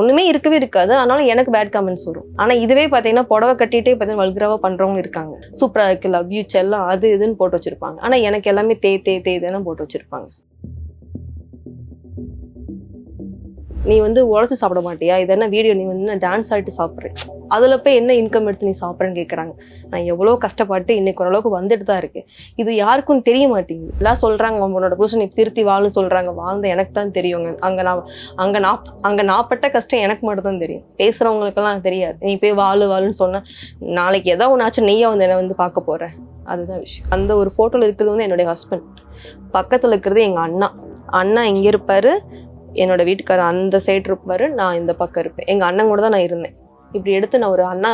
ஒண்ணுமே இருக்கவே இருக்காது. ஆனாலும் எனக்கு பேட் கமெண்ட்ஸ் வரும். ஆனா இதுவே பாத்தீங்கன்னா புடவை கட்டிட்டே பாத்தீங்கன்னா வல்கிராவா பண்றவங்க இருக்காங்க. சூப்பரா இருக்கு லவ் யூ செல்லம் அது இதுன்னு போட்டு வச்சிருப்பாங்க. ஆனா எனக்கு எல்லாமே தே தே தே தான் போட்டு வச்சிருப்பாங்க. நீ வந்து உழைச்சி சாப்பிட மாட்டியா? இது என்ன வீடியோ நீ வந்து டான்ஸ் ஆகிட்டு சாப்பிட்றேன் அதில் போய் என்ன இன்கம் எடுத்து நீ சாப்பிட்றேன்னு கேட்குறாங்க நான் எவ்வளோ கஷ்டப்பட்டு இன்னைக்கு ஓரளவுக்கு வந்துட்டு தான் இருக்கேன். இது யாருக்கும் தெரிய மாட்டேங்குது. எல்லாம் சொல்கிறாங்க உன்னோட புருஷன் நீ திருத்தி வாழ்னு சொல்கிறாங்க வாழ்ந்த எனக்கு தான் தெரியுங்க அங்கே நான் அங்கே நான் அங்கே நான் பட்ட கஷ்டம் எனக்கு மட்டும் தான் தெரியும். பேசுகிறவங்களுக்கெல்லாம் தெரியாது. நீ போய் வாழு வாழுன்னு சொன்னால் நாளைக்கு ஏதோ ஒன்றாச்சும் நீயா வந்து என்னை வந்து பார்க்க போகிற அதுதான் விஷயம். அந்த ஒரு ஃபோட்டோவில் இருக்கிறது வந்து என்னுடைய ஹஸ்பண்ட் பக்கத்தில் இருக்கிறது எங்கள் அண்ணா. அண்ணா இங்கே இருப்பார். என்னோட வீட்டுக்காரர் அந்த சைடு இருப்பார் நான் இந்த பக்கம் இருப்பேன். எங்கள் அண்ணன் கூட தான் நான் இருந்தேன். இப்படி எடுத்து நான் ஒரு அண்ணா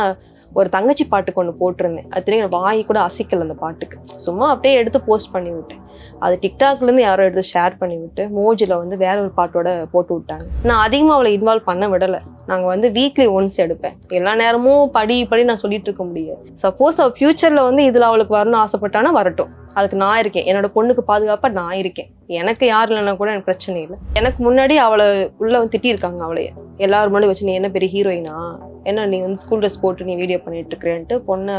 ஒரு தங்கச்சி பாட்டுக்கு ஒன்று போட்டிருந்தேன். அது வாய் கூட அசைக்கல அந்த பாட்டுக்கு. சும்மா அப்படியே எடுத்து போஸ்ட் பண்ணி விட்டேன். அது டிக்டாக்லேருந்து யாரோ எடுத்து ஷேர் பண்ணி விட்டு மோஜில் வந்து வேற ஒரு பாட்டோட போட்டு விட்டாங்க. நான் அதிகமாக அவளை இன்வால்வ் பண்ண விடலை. நாங்கள் வந்து வீக்லி ஒன்ஸ் எடுப்பேன். எல்லா நேரமும் படி படி நான் சொல்லிட்டு இருக்க முடியாது. சப்போஸ் அவள் ஃபியூச்சரில் வந்து இதில் அவளுக்கு வரணும்னு ஆசைப்பட்டானா வரட்டும். அதுக்கு நான் இருக்கேன். என்னோட பொண்ணுக்கு பாதுகாப்பாக நான் இருக்கேன். எனக்கு யார் இல்லைன்னா கூட எனக்கு பிரச்சனை இல்லை. எனக்கு முன்னாடி அவளை உள்ள திட்டியிருக்காங்க அவளைய. எல்லாரும் முன்னாடி வச்சு நீ என்ன பெரிய ஹீரோயினா என்ன நீ வந்து ஸ்கூல் ட்ரெஸ் போட்டு நீ வீடியோ பண்ணிட்டு இருக்கிறேன்ட்டு பொண்ணை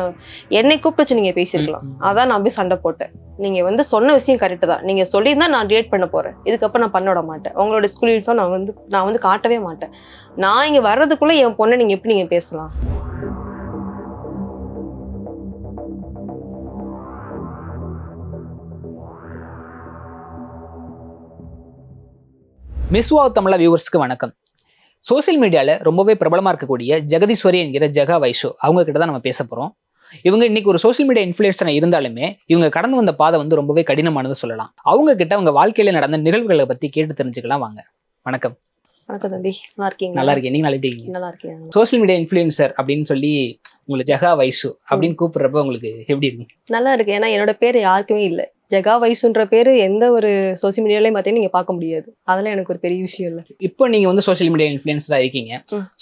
என்னை கூப்பிட்டு வச்சு நீங்க பேசியிருக்கலாம். அதான் நான் போய் சண்டை போட்டேன். நீங்க வந்து சொன்ன விஷயம் கரெக்டு தான். நீங்க சொல்லியிருந்தா நான் டிலேட் பண்ண போறேன். இதுக்கப்புறம் நான் பண்ண விட மாட்டேன். உங்களோட ஸ்கூல் யூனிஃபார்ம் நான் வந்து நான் வந்து காட்டவே மாட்டேன். நான் இங்க வர்றதுக்குள்ள என் பொண்ணை நீங்க எப்படி நீங்க பேசலாம்? மிஸ் வாவ் தமிழா வியூவர்ஸ்க்கு வணக்கம். சோஷியல் மீடியாவில் ரொம்பவே பிரபலமாக இருக்கக்கூடிய ஜெகதீஸ்வரி என்கிற ஜெகா வைஷு அவங்க கிட்ட தான் நம்ம பேச போகிறோம் இவங்க இன்னைக்கு ஒரு சோஷியல் மீடியா இன்ஃப்ளூயன்ஸராக இருந்தாலுமே இவங்க கடந்து வந்த பாதை வந்து ரொம்பவே கடினமானது சொல்லலாம். அவங்க கிட்ட அவங்க வாழ்க்கையில நடந்த நிகழ்வுகளை பத்தி கேட்டு தெரிஞ்சுக்கலாம் வாங்க. வணக்கம். வணக்கம் தம்பி. நல்லா இருக்கீங்க நல்லா இருக்கேன். நீங்க நல்லா இருக்கீங்க? சோஷியல் மீடியா இன்ஃப்ளூயன்சர் அப்படின்னு சொல்லி உங்களை ஜெகா வைஷு அப்படின்னு கூப்பிடுறப்ப உங்களுக்கு எப்படி இருக்கு? நல்லா இருக்கு ஏன்னா என்னோட பேர் யாருக்குமே இல்லை. ஜெகா வைசுன்ற பேர் எந்த ஒரு சோசியல் மீடியாலையும் பார்த்தீங்கன்னா நீங்க பார்க்க முடியாது. அதெல்லாம் எனக்கு ஒரு பெரிய விஷயம் இல்லை. இப்போ நீங்க வந்து சோஷியல் மீடியா இன்ஃப்ளூயன்ஸரா இருக்கீங்க.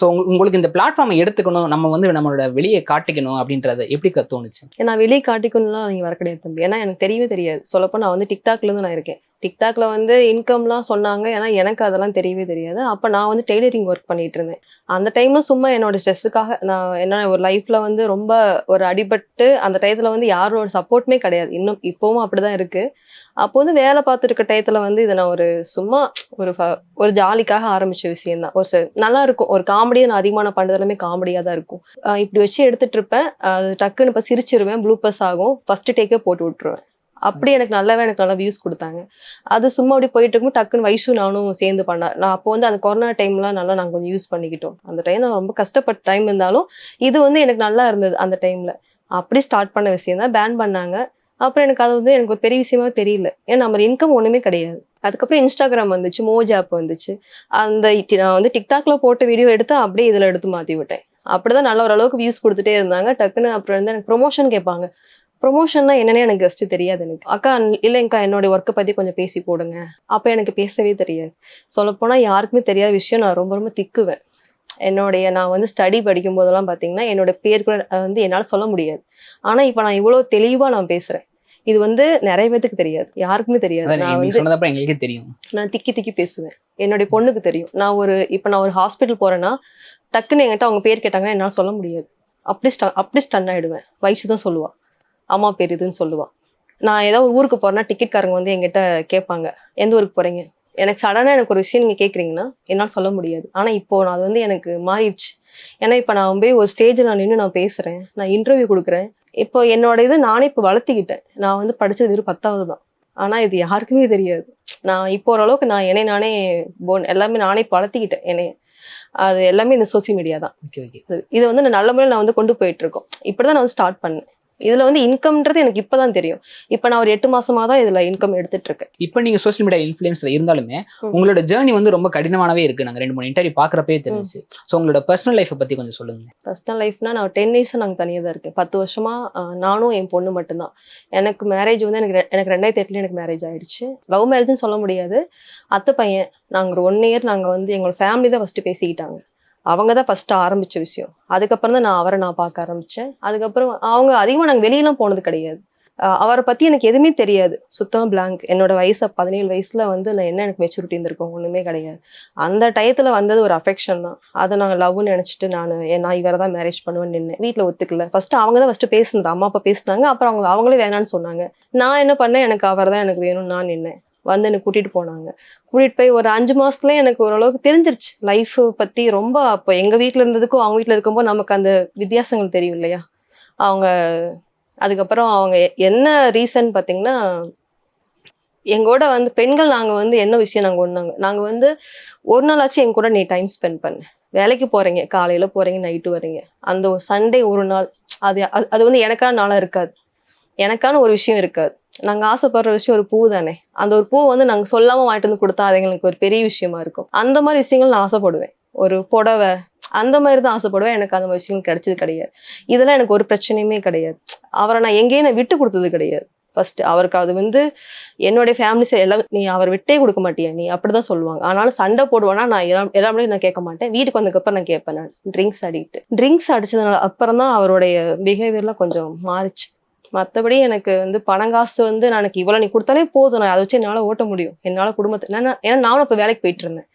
ஸோ உங்களுக்கு இந்த பிளாட்ஃபார்மை எடுத்துக்கணும் நம்ம வந்து நம்மளோட வெளியே காட்டிக்கணும் அப்படின்றத எப்படி தோணுச்சு? நான் வெளியே காட்டிக்கணும்லாம் நீங்க வர கிடையாது தம்பி. ஏன்னா எனக்கு தெரியவே தெரியாது. சொல்லப்போ நான் வந்து டிக்டாக்ல இருந்து நான் இருக்கேன். டிக்டாக்ல வந்து இன்கம்லாம் சொன்னாங்க. ஏன்னா எனக்கு அதெல்லாம் தெரியவே தெரியாது. அப்போ நான் வந்து டெய்லரிங் ஒர்க் பண்ணிட்டு இருந்தேன். அந்த டைம்ல சும்மா என்னோட ஸ்ட்ரெஸ்ஸுக்காக நான் என்ன ஒரு லைஃப்ல வந்து ரொம்ப ஒரு அடிபட்டு அந்த டயத்துல வந்து யாரோட சப்போர்ட்டுமே கிடையாது. இன்னும் இப்போவும் அப்படிதான் இருக்கு. அப்போ வந்து வேலை பார்த்துருக்க டயத்துல வந்து இதை நான் ஒரு சும்மா ஒரு ஃப- ஒரு ஜாலிக்காக ஆரம்பிச்ச விஷயம் தான் ஒரு நல்லா இருக்கும் ஒரு காமெடியை நான் அதிகமான பண்றது எல்லாமே காமெடியாக தான் இருக்கும். இப்படி வச்சு எடுத்துட்டு இருப்பேன். அது டக்குன்னு இப்போ சிரிச்சிருவேன். ப்ளூப்பர்ஸ் ஆகும். ஃபர்ஸ்ட் டேக்கே போட்டு விட்டுருவேன். அப்படி எனக்கு நல்லாவே எனக்கு நல்லா வியூஸ் கொடுத்தாங்க. அது சும்மா அப்படி போயிட்டு இருக்கும் டக்குன்னு வயசு நானும் சேர்ந்து பண்ணார் நான் அப்போ வந்து அந்த கொரோனா டைம்லாம் நல்லா நாங்கள் கொஞ்சம் யூஸ் பண்ணிக்கிட்டோம். அந்த டைம் நான் ரொம்ப கஷ்டப்பட்ட டைம் இருந்தாலும் இது வந்து எனக்கு நல்லா இருந்தது அந்த டைம்ல அப்படி ஸ்டார்ட் பண்ண விஷயம் தான். பேன் பண்ணாங்க. அப்புறம் எனக்கு அது வந்து எனக்கு ஒரு பெரிய விஷயமா தெரியல. ஏன்னா நம்ம இன்கம் ஒன்றுமே கிடையாது. அதுக்கப்புறம் இன்ஸ்டாகிராம் வந்துச்சு மோஜ் ஆப் வந்துச்சு. அந்த நான் வந்து டிக்டாக்ல போட்ட வீடியோ எடுத்து அப்படியே இதில் எடுத்து மாற்றி விட்டேன் அப்படிதான் நல்ல ஓரளவுக்கு வியூஸ் கொடுத்துட்டே இருந்தாங்க. டக்குன்னு அப்புறம் வந்து எனக்கு ப்ரொமோஷன் கேட்பாங்க. ப்ரொமோஷன்னா என்னன்னே எனக்கு ஃபஸ்ட்டு தெரியாது எனக்கு. அக்கா இல்லைங்கக்கா என்னோட ஒர்க்கை பற்றி கொஞ்சம் பேசி போடுங்க. அப்போ எனக்கு பேசவே தெரியாது. சொல்லப்போனால் யாருக்குமே தெரியாத விஷயம் நான் ரொம்ப ரொம்ப திக்குவேன். என்னுடைய நான் வந்து ஸ்டடி படிக்கும் போதெல்லாம் பார்த்தீங்கன்னா என்னோட பேர் கூட வந்து என்னால் சொல்ல முடியாது. ஆனால் இப்போ நான் இவ்வளோ தெளிவாக நான் பேசுகிறேன் இது வந்து நிறைய பேத்துக்கு தெரியாது. யாருக்குமே தெரியாது. நான் வந்து எங்களுக்கே தெரியும். நான் திக்கி திக்கி பேசுவேன். என்னுடைய பொண்ணுக்கு தெரியும். நான் ஒரு இப்போ நான் ஒரு ஹாஸ்பிட்டல் போறேன்னா டக்குன்னு என்கிட்ட அவங்க பேர் கேட்டாங்கன்னா என்னால் சொல்ல முடியாது. அப்படி ஸ்ட அப்படி ஸ்டன் ஆயிடுவேன். வயசு தான் சொல்லுவா. அம்மா பேர் இதுன்னு சொல்லுவா. நான் ஏதோ ஒரு ஊருக்கு போறேன்னா டிக்கெட்காரங்க வந்து என்கிட்ட கேட்பாங்க எந்த ஊருக்கு போறீங்க? எனக்கு சடனாக எனக்கு ஒரு விஷயம் நீங்கள் கேட்குறீங்கன்னா என்னால் சொல்ல முடியாது. ஆனால் இப்போ நான் அது வந்து எனக்கு மாறிடுச்சு. ஏன்னா இப்போ நான் போய் ஒரு ஸ்டேஜில் நான் நின்று நான் பேசுகிறேன் நான் இன்டர்வியூ கொடுக்குறேன். இப்போ என்னோட இது நானே இப்போ வளர்த்திக்கிட்டேன். நான் வந்து படிச்சது வெறும் பத்தாவது தான். ஆனால் இது யாருக்குமே தெரியாது. நான் இப்போ ஓரளவுக்கு நான் என்னை நானே போன் எல்லாமே நானே வளர்த்திக்கிட்டேன் என்னைய. அது எல்லாமே இந்த சோசியல் மீடியா தான். Okay okay. இது- வந்து நான் நல்ல முறையில் நான் வந்து கொண்டு போயிட்டு இருக்கோம். இப்படிதான் நான் வந்து ஸ்டார்ட் பண்ணேன். இதுல வந்து இன்கம்ன்றது எனக்கு இப்பதான் தெரியும். இப்போ நான் ஒரு எட்டு மாசமா தான் இதுல இன்கம் எடுத்துட்டு இருக்கேன் இப்போ நீங்க சோஷியல் மீடியா இன்ஃப்ளூயன்ஸர் இருந்தாலுமே. உங்களோட ஜேர்னி வந்து ரொம்ப கடினமானவே இருக்கு. நாங்க ரெண்டு மூணு இன்டர்வியூ பாக்குறப்பே தெரிஞ்சுச்சு. ஸோ உங்களோட பர்சனல் லைஃப்பை பத்தி கொஞ்சம் சொல்லுங்க பர்சனல் லைஃப்னா நான் டென் இயர்ஸாக நாங்கள் தனியாக தான் இருக்கேன். பத்து வருஷமா ஆஹ், நானும் என் பொண்ணு மட்டும்தான். எனக்கு மேரேஜ் வந்து எனக்கு எனக்கு ரெண்டாயிரத்தி எட்டுல எனக்கு மேரேஜ் ஆயிடுச்சு. லவ் மேரேஜ்னு சொல்ல முடியாது. அத்தை பையன் நாங்கள் ஒரு ஒன் இயர் நாங்கள் வந்து எங்களோட ஃபேமிலி தான் ஃபஸ்ட்டு பேசிக்கிட்டாங்க. அவங்க தான் ஃபஸ்ட்டு ஆரம்பித்த விஷயம். அதுக்கப்புறம் தான் நான் அவரை நான் பார்க்க ஆரம்பித்தேன் அதுக்கப்புறம் அவங்க அதிகமாக நாங்கள் வெளியெல்லாம் போனது கிடையாது. அவரை பற்றி எனக்கு எதுவுமே தெரியாது. சுத்தம் பிளாங்க் என்னோட வயசு பதினேழு வயசில் வந்து நான் என்ன எனக்கு மெச்சூரிட்டி இருந்திருக்கோம் ஒன்றுமே கிடையாது. அந்த டயத்தில் வந்தது ஒரு அஃபெக்ஷன் தான். அதை நாங்கள் லவ்னு நினச்சிட்டு நான் நான் இவரை தான் மேரேஜ் பண்ணுவேன்னு நின்று வீட்டில் ஒத்துக்கல. ஃபஸ்ட்டு அவங்க தான் ஃபஸ்ட்டு பேசுனது. அம்மா அப்பா பேசினாங்க. அப்புறம் அவங்க அவங்களே வேணான்னு சொன்னாங்க. நான் என்ன பண்ணேன்? எனக்கு அவர் தான் எனக்கு வேணும்னு நான் நின்னேன். வந்து என்னை கூட்டிட்டு போனாங்க. கூட்டிட்டு போய் ஒரு அஞ்சு மாசத்துல எனக்கு ஓரளவுக்கு தெரிஞ்சிருச்சு. லைஃப் பத்தி ரொம்ப அப்போ எங்க வீட்டில் இருந்ததுக்கும் அவங்க வீட்ல இருக்கும்போது நமக்கு அந்த வித்தியாசங்கள் தெரியும் இல்லையா? அவங்க அதுக்கப்புறம் அவங்க என்ன ரீசன் பார்த்தீங்கன்னா எங்கூட வந்து பெண்கள் நாங்கள் வந்து என்ன விஷயம் நாங்கள் ஒன்றாங்க நாங்கள் வந்து ஒரு நாளாச்சும் எங்க கூட நீ டைம் ஸ்பெண்ட் பண்ணு. வேலைக்கு போறீங்க காலையில போறீங்க நைட்டு வரீங்க. அந்த ஒரு சண்டே ஒரு நாள் அது அது- அது வந்து எனக்கான நாளாக இருக்காது. எனக்கான ஒரு விஷயம் இருக்காது. நாங்கள் ஆசைப்படுற விஷயம் ஒரு பூ தானே அந்த ஒரு பூ வந்து நாங்கள் சொல்லாமல் வாங்கிட்டு வந்து கொடுத்தா அது எங்களுக்கு ஒரு பெரிய விஷயமா இருக்கும். அந்த மாதிரி விஷயங்கள் நான் ஆசைப்படுவேன். ஒரு புடவை அந்த மாதிரி தான் ஆசைப்படுவேன். எனக்கு அந்த மாதிரி விஷயங்கள் கிடைச்சது கிடையாது. இதெல்லாம் எனக்கு ஒரு பிரச்சனையுமே கிடையாது. அவரை நான் எங்கேயும் நான் விட்டு கொடுத்தது கிடையாது. ஃபர்ஸ்ட் அவருக்கு அது வந்து என்னுடைய ஃபேமிலிஸ் எல்லாம் நீ அவர் விட்டே கொடுக்க மாட்டியா? நீ அப்படிதான் சொல்லுவாங்க. ஆனாலும் சண்டை போடுவேன்னா நான் எல்லாம் எல்லாமே நான் கேட்க மாட்டேன். வீட்டுக்கு வந்ததுக்கப்புறம் நான் கேட்பேன் நான். ட்ரிங்க்ஸ் அடிக்கிட்டு. ட்ரிங்க்ஸ் அடிச்சதுனால அப்புறம் தான் அவருடைய பிஹேவியர்லாம் கொஞ்சம் மாறிச்சு. மற்றபடி எனக்கு வந்து பணங்காசு வந்து நான் எனக்கு இவ்வளோ நீ கொடுத்தாலே போதும். நான் அதை வச்சு என்னால் ஓட்ட முடியும். என்னால் குடும்பத்தை ஏன்னா ஏன்னா நானும் இப்போ வேலைக்கு போயிட்டு இருந்தேன்.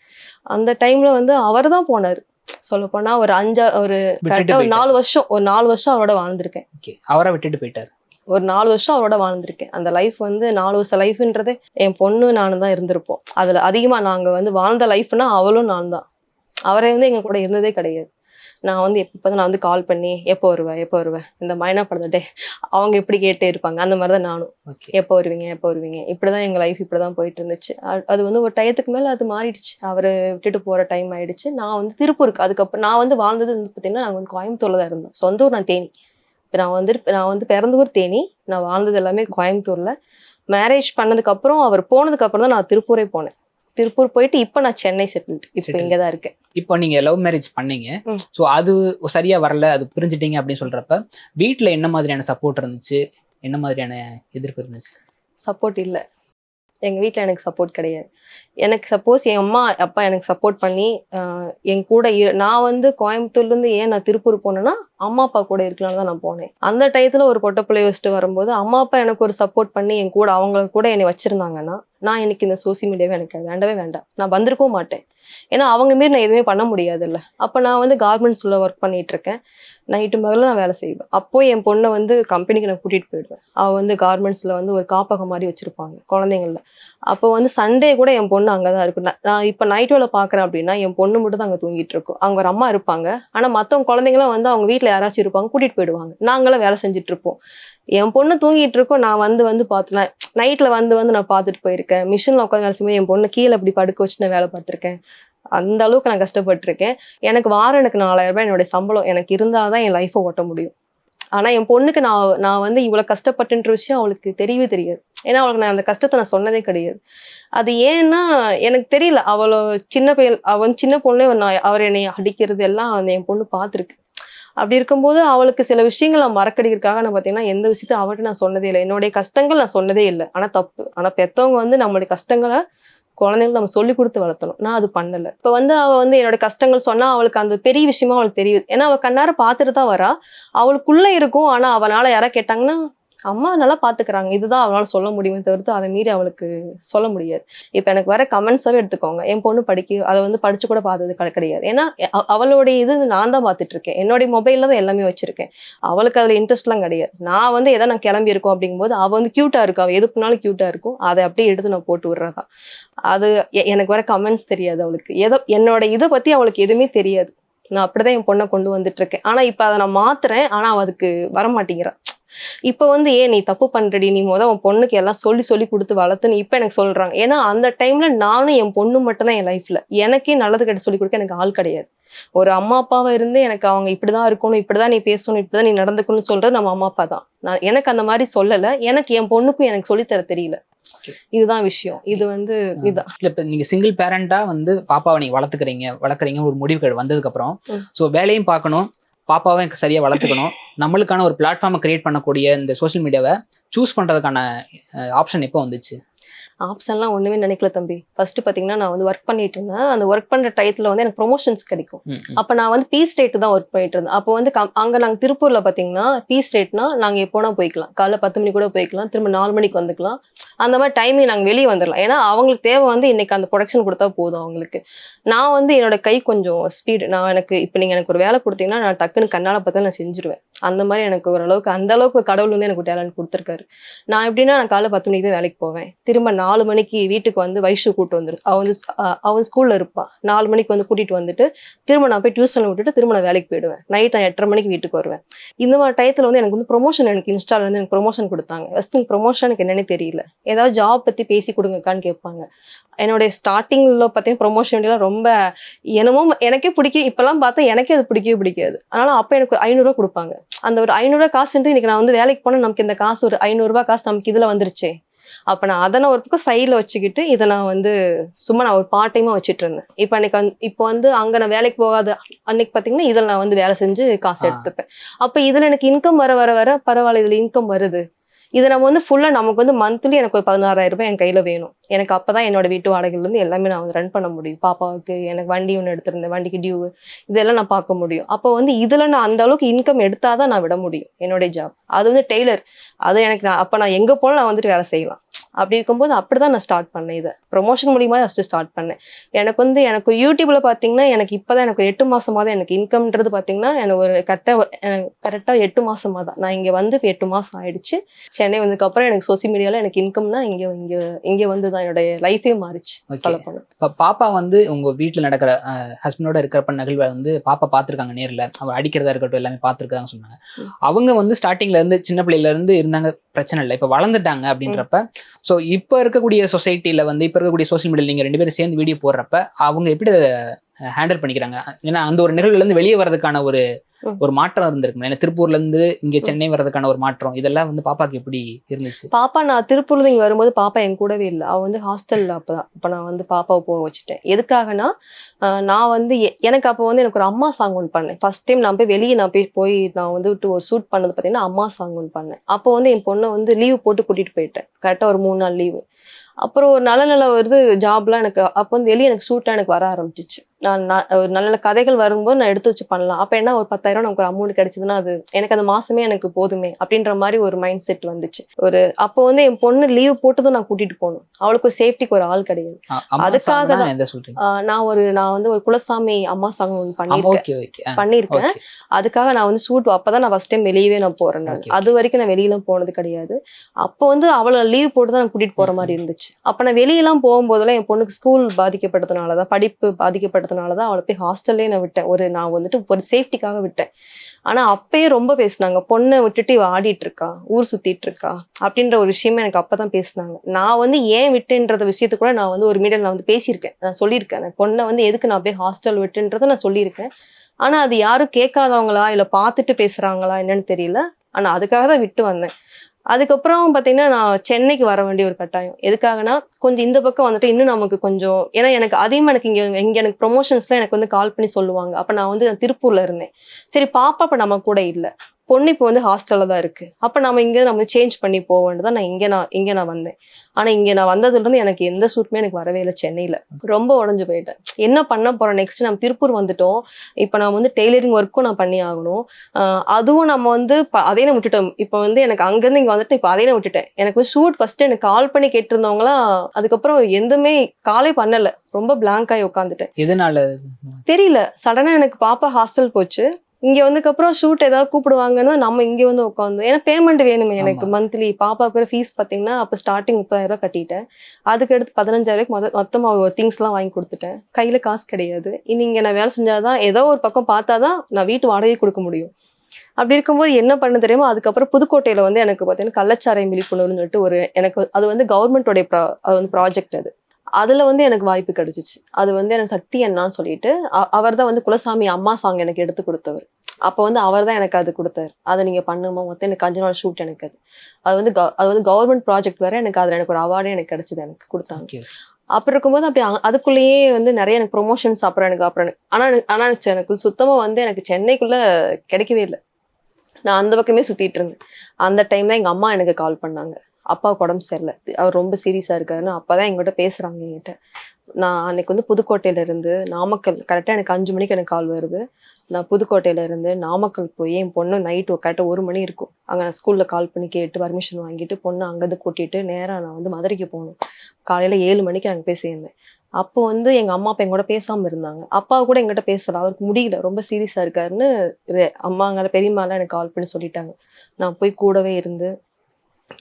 அந்த டைம்ல வந்து அவர் தான் போனார். சொல்ல போனா ஒரு அஞ்சா ஒரு கரெக்டாக ஒரு. நாலு வருஷம் ஒரு நாலு வருஷம் அவரோட வாழ்ந்திருக்கேன். அவரை விட்டுட்டு போயிட்டாரு. ஒரு நாலு வருஷம் அவரோட வாழ்ந்திருக்கேன். அந்த லைஃப் வந்து நாலு வருஷம் லைஃப்ன்றது என் பொண்ணு நானும் தான் இருந்திருப்போம். அதுல அதிகமா நாங்க வந்து வாழ்ந்த லைஃப்னா அவளும் நான் தான் அவரே வந்து எங்க கூட இருந்ததே கிடையாது. நான் வந்து எப்போ நான் வந்து கால் பண்ணி எப்போ வருவேன் எப்போ வருவேன் இந்த மைனா படத்தை? அவங்க எப்படி கேட்டே இருப்பாங்க? அந்த மாதிரி தான் நானும். எப்போ வருவீங்க எப்போ வருவீங்க? இப்படிதான் எங்க லைஃப் இப்படிதான் போயிட்டு இருந்துச்சு அது வந்து ஒரு டயத்துக்கு மேல அது மாறிடுச்சு. அவரு விட்டுட்டு போற டைம் ஆயிடுச்சு. நான் வந்து திருப்பூருக்கு அதுக்கப்புறம் நான் வந்து வாழ்ந்தது வந்து பாத்தீங்கன்னா நாங்க வந்து கோயம்புத்தூர்ல தான் இருந்தோம். சொந்த ஊர் நான் தேனி. இப்ப நான் வந்து நான் வந்து பிறந்த ஊர் தேனி. நான் வாழ்ந்தது எல்லாமே கோயம்புத்தூர்ல. மேரேஜ் பண்ணதுக்கு அப்புறம் அவர் போனதுக்கு அப்புறம் தான் நான் திருப்பூரே போனேன். திருப்பூர் போயிட்டு இப்போ நான் சென்னை செட்டில்டு இப்போ. இங்கே தான் இருக்கேன். இப்போ நீங்க லவ் மேரேஜ் பண்ணீங்க. ஸோ அது சரியா வரல அது பிரிஞ்சிட்டீங்க அப்படின்னு சொல்றப்ப வீட்ல என்ன மாதிரியான சப்போர்ட் இருந்துச்சு? என்ன மாதிரியான எதிர்ப்பு இருந்துச்சு? சப்போர்ட் இல்லை. எங்கள் வீட்டில் எனக்கு சப்போர்ட் கிடையாது. எனக்கு சப்போஸ் என் அம்மா அப்பா எனக்கு சப்போர்ட் பண்ணி என் கூட இரு நான் வந்து கோயம்புத்தூர்லேருந்து ஏன் நான் திருப்பூர் போனேன்னா அம்மா அப்பா கூட இருக்கலாம்னு தான் நான் போனேன். அந்த டயத்தில் ஒரு பொட்டை பிள்ளைய வச்சுட்டு வரும்போது அம்மா அப்பா எனக்கு ஒரு சப்போர்ட் பண்ணி என் கூட அவங்க கூட என்னை வச்சுருந்தாங்கன்னா நான் இன்னைக்கு இந்த சோசியல் மீடியாவே எனக்கு வேண்டவே வேண்டாம். நான் வந்திருக்கவும் மாட்டேன். ஏன்னா அவங்க மாரி நான் எதுவுமே பண்ண முடியாதுல்ல. அப்போ நான் வந்து கார்மெண்ட்ஸில் ஒர்க் பண்ணிட்டு இருக்கேன் நைட்டு முதல்ல நான் வேலை செய்வேன். அப்போ என் பொண்ணை வந்து கம்பெனிக்கு நான் கூட்டிகிட்டு போயிடுவேன். அவள் வந்து கார்மெண்ட்ஸில் வந்து ஒரு காப்பகம் மாதிரி வச்சுருப்பாங்க குழந்தைங்கள அப்போ வந்து சண்டே கூட என் பொண்ணு அங்கே தான் இருக்கும் நான் நான் இப்போ நைட் வேலை பார்க்குறேன் அப்படின்னா என் பொண்ணு மட்டும் தான் அங்கே தூங்கிட்டு இருக்கும் அவங்க ஒரு அம்மா இருப்பாங்க. ஆனால் மற்றவங்க குழந்தைங்களாம் வந்து அவங்க வீட்டில் யாராச்சும் இருப்பாங்க கூட்டிகிட்டு போயிடுவாங்க. நாங்களாம் வேலை செஞ்சுட்டு இருப்போம். என் பொண்ணு தூங்கிட்டு இருக்கோம் நான் வந்து வந்து பார்த்துனேன் நைட்டில் வந்து வந்து நான் பார்த்துட்டு போயிருக்கேன். மிஷினில் உட்காந்து வேலை செய்யும்போது என் பொண்ணு கீழே இப்படி படுக்க வச்சு நான் வேலை பார்த்துருக்கேன். அந்த அளவுக்கு நான் கஷ்டப்பட்டிருக்கேன். எனக்கு வாரம் எனக்கு நாலாயிரம் ரூபாய் என்னுடைய சம்பளம் எனக்கு இருந்தால் தான் என் லைஃப்பை ஓட்ட முடியும். ஆனா என் பொண்ணுக்கு நான் நான் வந்து இவ்வளவு கஷ்டப்பட்டுன்ற விஷயம் அவளுக்கு தெரியவே தெரியாது. ஏன்னா அவளுக்கு நான் அந்த கஷ்டத்தை நான் சொன்னதே கிடையாது. அது ஏன்னா எனக்கு தெரியல அவளோ சின்ன பையன் அவன் சின்ன பொண்ணே நான் அவர் என்னை அடிக்கிறது எல்லாம் அந்த என் பொண்ணு பார்த்துருக்கு. அப்படி இருக்கும்போது அவளுக்கு சில விஷயங்கள் நான் மறக்கடிக்கிறதுக்காக நான் பார்த்தீங்கன்னா எந்த விஷயத்தையும் அவர்கிட்ட நான் சொன்னதே இல்லை. என்னுடைய கஷ்டங்கள் நான் சொன்னதே இல்லை. ஆனால் தப்பு. ஆனால் பெற்றவங்க வந்து நம்மளுடைய கஷ்டங்களை குழந்தைங்களுக்கு நம்ம சொல்லி கொடுத்து வளர்த்தணும். நான் அது பண்ணலை. இப்போ வந்து அவள் வந்து என்னோட கஷ்டங்கள் சொன்னால் அவளுக்கு அந்த பெரிய விஷயமா அவளுக்கு தெரியுது. ஏன்னா அவள் கண்ணார பார்த்துட்டு தான் வரா. அவளுக்குள்ளே இருக்கும். ஆனால் அவனால் யாராவது கேட்டாங்கன்னா அம்மா நல்லா பாத்துக்கிறாங்க. இதுதான் அவளால சொல்ல முடியுமே தவிர்த்து அதை மீறி அவளுக்கு சொல்ல முடியாது. இப்ப எனக்கு வர கமெண்ட்ஸாவே எடுத்துக்கோங்க. என் பொண்ணு படிக்க அதை வந்து படிச்சு கூட பார்த்தது கிடையாது. ஏன்னா அவளுடைய இது நான் தான் பார்த்துட்டு இருக்கேன் என்னுடைய மொபைல்ல தான் எல்லாமே வச்சிருக்கேன். அவளுக்கு அதுல இன்ட்ரெஸ்ட்லாம் கிடையாது. நான் வந்து எதை நான் கிளம்பி இருக்கோம் அப்படிங்கும்போது அவ வந்து கியூட்டா இருக்கும் அவ எதுக்குனாலும் கியூட்டா இருக்கும். அதை அப்படியே எடுத்து நான் போட்டு விடுறதா. அது எ- எனக்கு வர கமெண்ட்ஸ் தெரியாது அவளுக்கு. எதோ என்னோட இதை பத்தி அவளுக்கு எதுவுமே தெரியாது. நான் அப்படிதான் என் பொண்ணை கொண்டு வந்துட்டு இருக்கேன் ஆனா இப்ப அதை நான் மாத்துறேன். ஆனா அவ அதுக்கு வர இப்ப வந்து ஏன் நீ தப்பு பண்றடி. நீ முத உன் பொண்ணுக்கு எல்லாம் சொல்லி சொல்லி கொடுத்து வளர்த்துன்னு இப்ப எனக்கு சொல்றாங்க. ஏன்னா அந்த டைம்ல நானும் என் பொண்ணு மட்டும்தான் என் லைஃப்ல எனக்கே நல்லது கெட்ட சொல்லி கொடுக்க எனக்கு ஆள் கிடையாது. ஒரு அம்மா அப்பாவா இருந்து எனக்கு அவங்க இப்படிதான் இருக்கணும் இப்படிதான் நீ பேசணும் இப்படிதான் நீ நடந்துக்கணும்னு சொல்றது நம்ம அம்மா அப்பா தான். நான் எனக்கு அந்த மாதிரி சொல்லல. எனக்கு என் பொண்ணுக்கும் எனக்கு சொல்லித்தர தெரியல. இதுதான் விஷயம். இது வந்து இதுதான். இல்ல இப்ப நீங்க சிங்கிள் பேரண்டா வந்து பாப்பாவை நீங்க வளர்த்துக்கிறீங்க வளர்க்குறீங்க ஒரு முடிவுகள் வந்ததுக்கு அப்புறம். ஸோ வேலையும் பார்க்கணும். பாப்பாவை எனக்கு சரியா வளர்த்துக்கணும். நம்மளுக்கான ஒரு பிளாட்ஃபார்மை கிரியேட் பண்ணக்கூடிய இந்த சோஷியல் மீடியாவை சூஸ் பண்றதுக்கான ஆப்ஷன் எப்போ வந்துச்சு? ஆப்ஷன்லாம் ஒண்ணுமே நினைக்கல தம்பி. ஃபர்ஸ்ட் பாத்தீங்கன்னா நான் வந்து ஒர்க் பண்ணிட்டு இருந்தேன். அந்த ஒர்க் பண்ற டயத்துல வந்து எனக்கு ப்ரொமோஷன்ஸ் கிடைக்கும். அப்ப நான் வந்து பீஸ் ரேட் தான் ஒர்க் பண்ணிட்டு இருந்தேன். அப்போ வந்து அங்க நாங்க திருப்பூர்ல பாத்தீங்கன்னா பீஸ் ரேட்னா நாங்க எப்போனா போய்க்கலாம். காலைல பத்து மணி கூட போய்க்கலாம். திரும்ப நாலு மணிக்கு வந்துக்கலாம். அந்த மாதிரி டைமிங் நாங்க வெளியே வந்துடலாம் ஏன்னா அவங்களுக்கு தேவை வந்து இன்னைக்கு அந்த ப்ரொடக்ஷன் கொடுத்தா போதும் அவங்களுக்கு. நான் வந்து என்னோட கை கொஞ்சம் ஸ்பீடு நான் எனக்கு இப்போ நீங்க எனக்கு ஒரு வேலை கொடுத்தீங்கன்னா நான் டக்குன்னு கண்ணால பார்த்தா நான் செஞ்சிருவேன். அந்த மாதிரி எனக்கு ஓரளவுக்கு அந்த அளவுக்கு கடவுள் வந்து எனக்கு டேலண்ட் கொடுத்துருக்காரு. நான் எப்படின்னா நான் காலைல பத்து மணிக்கு தான் வேலைக்கு போவேன். திரும்ப நாலு மணிக்கு வீட்டுக்கு வந்து வயசு கூட்டு வந்துரு அவ வந்து அவன் ஸ்கூல்ல இருப்பான். நாலு மணிக்கு வந்து கூட்டிட்டு வந்துட்டு திரும்ப நான் போய் டியூஷன் விட்டுட்டு திரும்ப நான் வேலைக்கு போயிடுவேன். நைட் நான் எட்டரை மணிக்கு வீட்டுக்கு வருவேன். இந்த மாதிரி டயத்துல வந்து எனக்கு வந்து ப்ரொமோஷன் எனக்கு இன்ஸ்டால வந்து எனக்கு ப்ரொமோஷன் கொடுத்தாங்க. ஃபர்ஸ்ட் ப்ரொமோஷன் எனக்கு என்னன்னே தெரியல. ஏதாவது ஜாப் பத்தி பேசி கொடுங்கக்கான்னு கேட்பாங்க. என்னுடைய ஸ்டார்டிங்ல பார்த்தீங்கன்னா ப்ரொமோஷன் ரொம்ப என்னமோ எனக்கே பிடிக்கும். இப்பெல்லாம் பார்த்தா எனக்கே அது பிடிக்கவே பிடிக்காது. அதனால அப்போ எனக்கு ஐநூறுரூவா கொடுப்பாங்க. அந்த ஒரு ஐநூறுரூவா காசுன்ட்டு இன்னைக்கு நான் வந்து வேலைக்கு போனா நமக்கு இந்த காசு ஒரு ஐநூறுரூவா காசு நமக்கு இதுல வந்துருச்சே. அப்ப நான் அதை நான் ஒரு பக்கம் சைடில் வச்சுக்கிட்டு இதை நான் வந்து சும்மா நான் ஒரு பார்ட் டைமா வச்சுட்டு இருந்தேன். இப்போ அன்னைக்கு வந்து இப்போ வந்து அங்க நான் வேலைக்கு போகாத அன்னைக்கு பாத்தீங்கன்னா இதில் நான் வந்து வேலை செஞ்சு காசு. எடுத்துப்பேன். அப்ப இதுல எனக்கு இன்கம் வர வர வர பரவாயில்ல இதுல இன்கம் வருது. இது நம்ம வந்து ஃபுல்லா நமக்கு வந்து மந்த்லி எனக்கு ஒரு பதினாறாயிரம் ரூபாய் என் கையில வேணும். எனக்கு அப்போ தான் என்னோட வீட்டு வாடகைலேருந்து எல்லாமே நான் வந்து ரன் பண்ண முடியும். பாப்பாவுக்கு எனக்கு வண்டி ஒன்று எடுத்திருந்தேன் வண்டிக்கு டியூ இதெல்லாம் நான் பார்க்க முடியும். அப்போ வந்து இதில் நான் அந்த அளவுக்கு இன்கம் எடுத்தாதான் நான் விட முடியும் என்னுடைய ஜாப் அது வந்து டெய்லர் அது எனக்கு நான் அப்போ நான் எங்கே போனாலும் நான் வந்துட்டு வேலை செய்யலாம். அப்படி இருக்கும்போது அப்படி தான் நான் ஸ்டார்ட் பண்ணேன் இதை. ப்ரொமோஷன் மூலியமாக ஃபஸ்ட்டு ஸ்டார்ட் பண்ணேன். எனக்கு வந்து எனக்கு யூடியூப்பில் பார்த்தீங்கன்னா எனக்கு இப்போ தான் எனக்கு எட்டு மாதமாக தான் எனக்கு இன்கம்ன்றது பார்த்தீங்கன்னா எனக்கு ஒரு கரெக்டாக எனக்கு கரெக்டாக எட்டு மாதமாக தான். நான் இங்கே வந்து எட்டு மாதம் ஆயிடுச்சு. சென்னை வந்ததுக்கப்புறம் எனக்கு சோசியல் மீடியாவில் எனக்கு இன்கம்னா இங்கே இங்கே இங்கே வந்து தான் என்னுடைய லைஃபே மாறிச்சு இப்ப பாப்பா வந்து உங்க வீட்டுல நடக்கிற ஹஸ்பண்டோட இருக்கிறப்ப நிகழ்வை வந்து பாப்பா பாத்திருக்காங்க நேர்ல. அவர் அடிக்கிறதா இருக்கட்டும் எல்லாமே பாத்திருக்காங்க சொன்னாங்க. அவங்க வந்து ஸ்டார்டிங்ல இருந்து சின்ன பிள்ளையில இருந்து இருந்தாங்க பிரச்சனை இல்லை. இப்ப வளர்ந்துட்டாங்க அப்படின்றப்ப சோ இப்ப இருக்கக்கூடிய சொசைட்டில வந்து இப்ப இருக்கக்கூடிய சோசியல் மீடியால நீங்க ரெண்டு பேரும் சேர்ந்து வீடியோ போடுறப்ப அவங்க எப்படி ஹேண்டில் பண்ணிக்கிறாங்க? ஏன்னா அந்த ஒரு நிகழ்வுல இருந்து வெளியே வர்றதுக்கான ஒரு. ஒரு மாற்றம் இருந்திருக்கு ஏன்னா திருப்பூர்ல இருந்து இங்க சென்னை வர்றதுக்கான ஒரு மாற்றம். இதெல்லாம் வந்து பாப்பாக்கு எப்படி இருந்துச்சு? பாப்பா நான் திருப்பூர்ல இங்க வரும்போது பாப்பா என் கூடவே இல்லை. அவ வந்து ஹாஸ்டல்ல அப்பதான் அப்ப நான் வந்து பாப்பாவை போக வச்சுட்டேன். எதுக்காகனா நான் வந்து எனக்கு அப்போ வந்து எனக்கு ஒரு அம்மா சாங் ஒன்று பண்ணேன். ஃபர்ஸ்ட் டைம் நான் போய் வெளியே நான் போய் போய் நான் வந்து விட்டு ஒரு ஷூட் பண்ணது பார்த்தீங்கன்னா அம்மா சாங் ஒன்று பண்ணேன். அப்போ வந்து என் பொண்ணை வந்து லீவ் போட்டு கூட்டிட்டு போயிட்டேன். கரெக்டாக ஒரு மூணு நாள் லீவு அப்புறம் ஒரு நல்ல நல்ல ஒரு ஜாப்லாம் எனக்கு அப்போ வந்து வெளியே எனக்கு ஷூட்டாக எனக்கு வர ஆரம்பிச்சிச்சு. நான் ஒரு நல்ல நல்ல கதைகள் வரும்போது நான் எடுத்து வச்சு பண்ணலாம். அப்போ என்ன ஒரு பத்தாயிரம் நமக்கு ஒரு அமௌண்ட் கிடைச்சதுன்னா அது எனக்கு அந்த மாசமே எனக்கு போதுமே அப்படின்ற மாதிரி ஒரு மைண்ட் செட் வந்துச்சு. ஒரு அப்போ வந்து என் பொண்ணு லீவ் போட்டு தான் நான் கூட்டிட்டு போகணும். அவளுக்கு சேஃப்டிக்கு ஒரு ஆள் கிடையாது. அதுக்காக தான். நான் ஒரு நான் வந்து ஒரு குலசாமி அம்மா சாங் ஒன்று பண்ணியிருக்கேன். பண்ணியிருக்கேன். ஓகே அதுக்காக நான் வந்து ஷூட் அப்பதான் நான் ஃபர்ஸ்ட் டைம் வெளியவே நான் போறேன். அது வரைக்கும் நான் வெளியெல்லாம் போனது கிடையாது. அப்போ வந்து அவளை லீவ் போட்டு தான் நான் கூட்டிட்டு போற மாதிரி இருந்துச்சு. அப்ப நான் வெளியெல்லாம் போகும்போதெல்லாம் என் பொண்ணுக்கு ஸ்கூல் பாதிக்கப்பட்டதுனாலதான் படிப்பு தான் அவளை போய் ஹாஸ்டல்லே நான் விட்டேன். ஒரு நான் வந்துட்டு ஒரு சேஃப்டிக்காக விட்டேன். ஆனா அப்பயே ரொம்ப பேசுனாங்க. பொண்ணை விட்டுட்டு இவ ஆடிட்டு இருக்கா? ஊர் சுத்திட்டு இருக்கா? அப்படின்ற ஒரு விஷயமே எனக்கு அப்பதான் பேசுனாங்க. நான் வந்து ஏன் விட்டுன்றத விஷயத்து கூட நான் வந்து ஒரு மீடியால நான் வந்து பேசியிருக்கேன். நான் சொல்லியிருக்கேன். நான் பொண்ணை வந்து எதுக்கு நான் போய் ஹாஸ்டல் விட்டுன்றதை நான் சொல்லியிருக்கேன். ஆனா அது யாரும் கேட்காதவங்களா? இல்லை பார்த்துட்டு பேசுகிறாங்களா என்னன்னு தெரியல. ஆனால் அதுக்காக தான் விட்டு வந்தேன். அதுக்கப்புறம் பாத்தீங்கன்னா நான் சென்னைக்கு வர வேண்டிய ஒரு கட்டாயம். எதுக்காகனா கொஞ்சம் இந்த பக்கம் வந்துட்டு இன்னும் நமக்கு கொஞ்சம் ஏன்னா எனக்கு அதிகமாக எனக்கு இங்க இங்க எனக்கு ப்ரொமோஷன்ஸ்லாம் எனக்கு வந்து கால் பண்ணி சொல்லுவாங்க. அப்ப நான் வந்து திருப்பூர்ல இருந்தேன். சரி பாப்பா அப்ப நம்ம கூட இல்ல. பொண்ணு இப்போ வந்து ஹாஸ்டல்ல தான் இருக்கு. அப்ப நம்ம இங்க நம்ம சேஞ்ச் பண்ணி போக வேண்டியதான் நான் இங்க நான் இங்க நான் வந்தேன். ஆனா இங்க நான் வந்ததுல இருந்து எனக்கு எந்த சூட்டுமே எனக்கு வரவே இல்லை சென்னையில. ரொம்ப உடஞ்சு போயிட்டேன். என்ன பண்ண போறோம்? நெக்ஸ்ட் நம்ம திருப்பூர் வந்துட்டோம். இப்போ நான் வந்து டெய்லரிங் ஒர்க்கும் நான் பண்ணி ஆகணும். அதுவும் நம்ம வந்து அதையும் நான் விட்டுட்டோம். இப்போ வந்து எனக்கு அங்கேருந்து இங்கே வந்துட்டு இப்போ அதையும் நான் விட்டுட்டேன். எனக்கு ஷூட் ஃபர்ஸ்ட் எனக்கு கால் பண்ணி கேட்டிருந்தவங்களாம் அதுக்கப்புறம் எதுவுமே காலே பண்ணல. ரொம்ப blank ஆகி உட்காந்துட்டேன். எதனால? தெரியல. சடனா எனக்கு பாப்பா ஹாஸ்டல் போச்சு. இங்க வந்ததுக்கப்புறம் ஷூட் ஏதாவது கூப்பிடுவாங்கன்னா நம்ம இங்க வந்து உட்காந்து ஏன்னா பேமெண்ட் வேணுமே எனக்கு. மந்த்லி பாப்பாவுக்கு ஃபீஸ் பாத்தீங்கன்னா அப்ப ஸ்டார்டிங் முப்பதாயிரம் ரூபாய் கட்டிட்டேன். அதுக்கு அடுத்து பதினஞ்சாயிரம் ரூபாய்க்கு மொத மொத்தமா திங்ஸ் எல்லாம் வாங்கி கொடுத்துட்டேன். கையில காசு கிடையாது. இனி இங்க நான் வேலை செஞ்சாதான் ஏதோ ஒரு பக்கம் பார்த்தாதான் நான் வீட்டு வாடகை கொடுக்க முடியும். அப்படி இருக்கும்போது என்ன பண்ண தெரியுமா? அதுக்கப்புறம் புதுக்கோட்டையில வந்து எனக்கு பார்த்தீங்கன்னா கள்ளச்சாராயம் விழிப்புணர்வுன்னு சொல்லிட்டு ஒரு எனக்கு அது வந்து கவர்மெண்டோடைய அது வந்து ப்ராஜெக்ட் அது. அதுல வந்து எனக்கு வாய்ப்பு கிடைச்சிச்சு. அது வந்து எனக்கு சக்தி அண்ணான்னு சொல்லிட்டு அவர் தான் வந்து குலசாமி அம்மா சாங் எனக்கு எடுத்து கொடுத்தவர். அப்போ வந்து அவர் தான் எனக்கு அது கொடுத்தாரு. அதை நீங்க பண்ணுமா? மொத்தம் எனக்கு அஞ்சு நாள் ஷூட் எனக்கு அது. அது வந்து அது வந்து கவர்மெண்ட் ப்ராஜெக்ட் வேற எனக்கு அதுல எனக்கு ஒரு அவார்டே எனக்கு கிடைச்சது எனக்கு கொடுத்தாங்க. அப்படி இருக்கும்போது அப்படி அதுக்குள்ளேயே வந்து நிறைய எனக்கு ப்ரொமோஷன்ஸ் அப்புறம் எனக்கு அப்புறம் எனக்கு- ஆனா எனக்கு- ஆனா எனக்கு எனக்கு சுத்தமா வந்து எனக்கு சென்னைக்குள்ள கிடைக்கவே இல்லை. நான் அந்த பக்கமே சுத்திட்டு இருந்தேன். அந்த டைம் தான் எங்க அம்மா எனக்கு கால் பண்ணாங்க. அப்பாவுக்கு உடம்பு சரியில்லை. அவர் ரொம்ப சீரியஸாக இருக்காருன்னு அப்போ தான் எங்கிட்ட பேசுகிறாங்க என்கிட்ட. நான் அன்னைக்கு வந்து புதுக்கோட்டையில இருந்து நாமக்கல் கரெக்டாக எனக்கு அஞ்சு மணிக்கு எனக்கு கால் வருது. நான் புதுக்கோட்டையில இருந்து நாமக்கல் போய் என் பொண்ணு நைட்டு கரெக்டாக ஒரு மணி இருக்கும். அங்கே நான் ஸ்கூலில் கால் பண்ணி கேட்டு பர்மிஷன் வாங்கிட்டு பொண்ணு அங்கேருந்து கூட்டிட்டு நேராக நான் வந்து மதுரைக்கு போகணும். காலையில் ஏழு மணிக்கு நாங்கள் போய் சேர்ந்தேன் அப்போ வந்து எங்கள் அம்மா அப்பா எங்கூட பேசாமல் இருந்தாங்க. அப்பா கூட எங்கிட்ட பேசல. அவருக்கு முடியல. ரொம்ப சீரியஸாக இருக்காருன்னு ரெ- பெரியம்மாலாம் எனக்கு கால் பண்ணி சொல்லிட்டாங்க. நான் போய் கூடவே இருந்து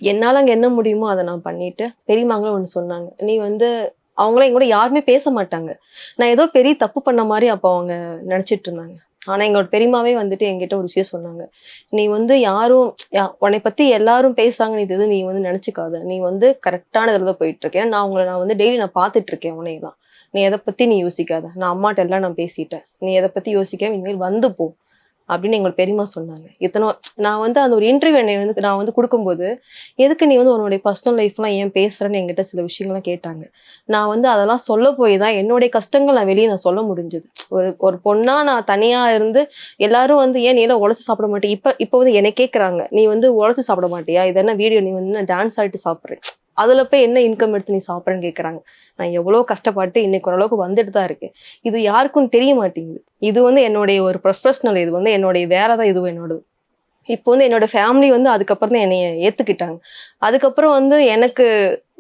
என்னால் அங்கே என்ன முடியுமோ அதை நான் பண்ணிட்டு பெரியமாங்களும் ஒன்று சொன்னாங்க. நீ வந்து அவங்களாம் எங்கூட யாருமே பேச மாட்டாங்க. நான் ஏதோ பெரிய தப்பு பண்ண மாதிரி அப்போ அவங்க நினச்சிட்டு இருந்தாங்க. ஆனால் எங்களோட பெரியம்மாவே வந்துட்டு என்கிட்ட ஒரு விஷயம் சொன்னாங்க. நீ வந்து யாரும் யா- உன்னை பற்றி எல்லாரும் பேசுறாங்க. நீ இது நீ வந்து நினச்சிக்காத. நீ வந்து கரெக்டான இதில் தான் போயிட்டு இருக்கேன் நான் உங்களை நான் வந்து டெய்லி நான் பார்த்துட்டு இருக்கேன் உன்னையெல்லாம். நீ எதை பற்றி நீ யோசிக்காத. நான் அம்மாட்ட எல்லாம் நான் பேசிட்டேன். நீ எதை பற்றி யோசிக்காம இனிமேல் வந்து போ. அப்படின்னு எங்களை பெரியம்மா சொன்னாங்க. இத்தனை நான் வந்து அந்த ஒரு இன்டர்வியூ என்னை வந்து நான் வந்து கொடுக்கும்போது எதுக்கு நீ வந்து உன்னுடைய பர்சனல் லைஃப்லாம் ஏன் பேசுறேன்னு என்கிட்ட சில விஷயங்கள்லாம் கேட்டாங்க. நான் வந்து அதெல்லாம் சொல்ல போய் தான் என்னுடைய கஷ்டங்கள் நான் வெளியே நான் சொல்ல முடிஞ்சது. ஒரு ஒரு பொண்ணா நான் தனியா இருந்து எல்லாரும் வந்து ஏன் நீ எல்லாம் உழைச்சு சாப்பிட மாட்டேன் இப்ப இப்போ வந்து என்னை கேட்குறாங்க நீ வந்து உழைச்சு சாப்பிட மாட்டியா? இது என்ன வீடியோ நீ வந்து நான் டான்ஸ் ஆகிட்டு சாப்பிட்றேன். அதில் போய் என்ன இன்கம் எடுத்து நீ சாப்பிட்றேன்னு கேட்குறாங்க நான் எவ்வளோ கஷ்டப்பட்டு இன்னைக்கு ஓரளவுக்கு வந்துட்டு தான் இருக்கேன். இது யாருக்கும் தெரிய மாட்டேங்குது. இது வந்து என்னுடைய ஒரு ப்ரொஃபஷனல் இது வந்து என்னுடைய வேற தான் இதுவும் என்னோடது. இப்போ வந்து என்னோட ஃபேமிலி வந்து அதுக்கப்புறம் தான் என்னைய ஏற்றுக்கிட்டாங்க அதுக்கப்புறம் வந்து எனக்கு